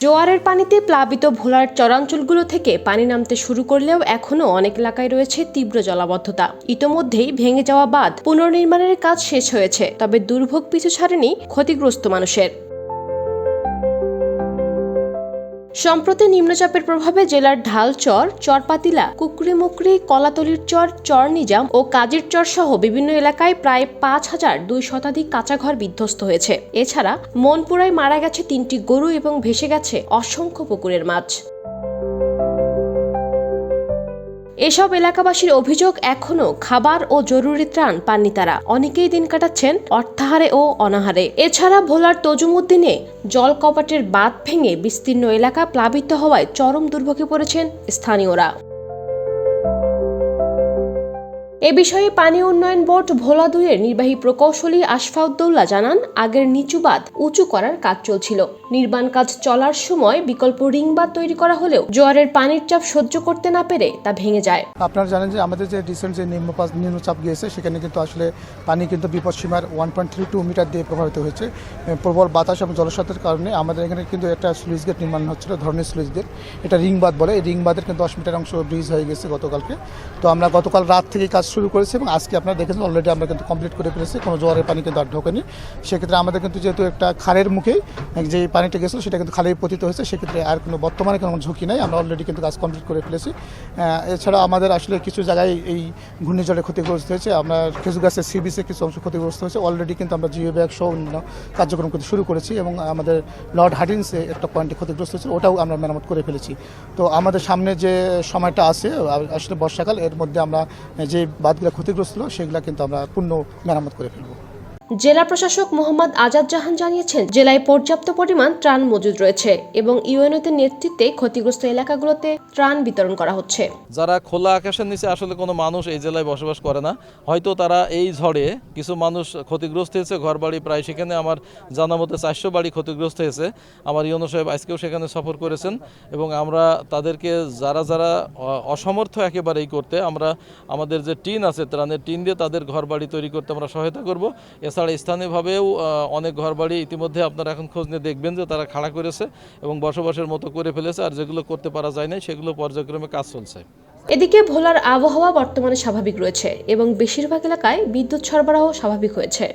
জোয়ারের পানিতে প্লাবিত ভোলার চরাঞ্চলগুলো থেকে পানি নামতে শুরু করলেও এখনও অনেক এলাকায় রয়েছে তীব্র জলাবদ্ধতা। ইতোমধ্যেই ভেঙে যাওয়া বাদ পুনর্নির্মাণের কাজ শেষ হয়েছে, তবে দুর্ভোগ পিছু ছাড়েনি ক্ষতিগ্রস্ত মানুষের। সম্প্রতি নিম্নচাপের প্রভাবে জেলার ঢালচর চরপাতিলা, কুকরিমুকরি, কলাতলির চর চর নিজাম ও কাজের চর সহ বিভিন্ন এলাকায় প্রায় পাঁচ হাজার দুই শতাধিক কাঁচাঘর বিধ্বস্ত হয়েছে। এছাড়া মনপুরায় মারা গেছে তিনটি গরু এবং ভেসে গেছে অসংখ্য পুকুরের মাছ। এসব এলাকাবাসীর অভিযোগ এখনও খাবার ও জরুরি ত্রাণ পাননি তারা। অনেকেই দিন কাটাচ্ছেন অর্থাহারে ও অনাহারে। এছাড়া ভোলার তজুমুদ্দিনে জল কপাটের বাঁধ ভেঙে বিস্তীর্ণ এলাকা প্লাবিত হওয়ায় চরম দুর্ভোগে পড়েছেন স্থানীয়রা। এ বিষয়ে পানি উন্নয়ন বোর্ড ভোলা দুইয়ের নির্বাহী প্রকৌশলী আশফাউদ্দৌলা জানান, আগের নিচু বাঁধ উঁচু করার কাজ চলছিল। নির্মাণ কাজ চলার সময় বিকল্প রিং বাঁধ তৈরি করা হলেও জোয়ারের পানির চাপ সহ্য করতে না পেরে তা ভেঙে যায়। আপনারা জানেন যে আমাদের যে রিসেন্ট যে নিম্নচাপ গিয়েছে, সেখানে কিন্তু আসলে পানি কিন্তু বিপদসীমার one point three two metre দিয়ে প্রভাবিত হয়েছে। প্রবল বাতাস এবং জলস্রোতের কারণে আমাদের এখানে কিন্তু একটা স্লুইস গেট নির্মাণ হচ্ছিল, ধরনের স্লুইস গেট এটা রিং বাঁধ বলে, এই রিং বাঁধের কিন্তু দশ মিটার অংশ ব্রিজ হয়ে গেছে গতকালকে। তো আমরা গতকাল রাত থেকে কাজ শুরু করেছি এবং আজকে আপনারা দেখেছেন অলরেডি আমরা কিন্তু কমপ্লিট করে ফেলেছি, কোনো জোয়ারের পানি কিন্তু আর ঢোকেনি। সেক্ষেত্রে আমাদের কিন্তু যেহেতু একটা খালের মুখেই যে পানিটা গেছিল সেটা কিন্তু খালেই পতিত হয়েছে, সেক্ষেত্রে আর কোনো বর্তমানে কোনো ঝুঁকি নাই, আমরা অলরেডি কিন্তু কাজ কমপ্লিট করে ফেলেছি। এছাড়া আমাদের আসলে কিছু জায়গায় এই ঘূর্ণিঝড়ে ক্ষতিগ্রস্ত হয়েছে, আমরা কিছু গাছের সি বিচে কিছু অংশ ক্ষতিগ্রস্ত হয়েছে অলরেডি কিন্তু আমরা জিও ব্যাগ সহ অন্য কার্যক্রম করতে শুরু করেছি এবং আমাদের লর্ড হার্ডিন্সে একটা পয়েন্টে ক্ষতিগ্রস্ত হয়েছে, ওটাও আমরা মেরামত করে ফেলেছি। তো আমাদের সামনে যে সময়টা আছে আসলে বর্ষাকাল, এর মধ্যে আমরা যে বাঁধগুলো ক্ষতিগ্রস্ত সেগুলো কিন্তু আমরা পূর্ণ মেরামত করে ফেলব। জেলা প্রশাসক মোহাম্মদ আজাদ জাহান জানিয়েছেন, জেলায় পর্যাপ্ত পরিমাণ ত্রাণ মজুদ রয়েছে এবং ইউএনওতে নেতৃত্বে ক্ষতিগ্রস্ত এলাকাগুলোতে ত্রাণ বিতরণ করা হচ্ছে। যারা খোলা আকাশের নিচে আসলে কোনো মানুষ এই জেলায় বসবাস করে না, হয়তো তারা এই ঝড়ে কিছু মানুষ ক্ষতিগ্রস্ত হয়েছে, ঘরবাড়ি প্রায় সেখানে আমার জানা মতে চারশো বাড়ি ক্ষতিগ্রস্ত হয়েছে। আমার ইউনো সাহেব আজকেও সেখানে সফর করেছেন এবং আমরা তাদেরকে যারা যারা অসমর্থ একেবারেই করতে, আমরা আমাদের যে টিন আছে ত্রাণের টিন দিয়ে তাদের ঘরবাড়ি তৈরি করতে আমরা সহায়তা করব। এছাড়া স্থানীয়ভাবেও আহ, অনেক ঘরবাড়ি ইতিমধ্যে আপনারা এখন খোঁজ নিয়ে দেখবেন যে তারা খাড়া করেছে এবং বসবাসের মতো করে ফেলেছে আর যেগুলো করতে পারা যায় না সেগুলো পর্যায়ক্রমে কাজ চলছে। এদিকে ভোলার আবহাওয়া বর্তমানে স্বাভাবিক রয়েছে এবং বেশিরভাগ এলাকায় বিদ্যুৎ সরবরাহ স্বাভাবিক হয়েছে।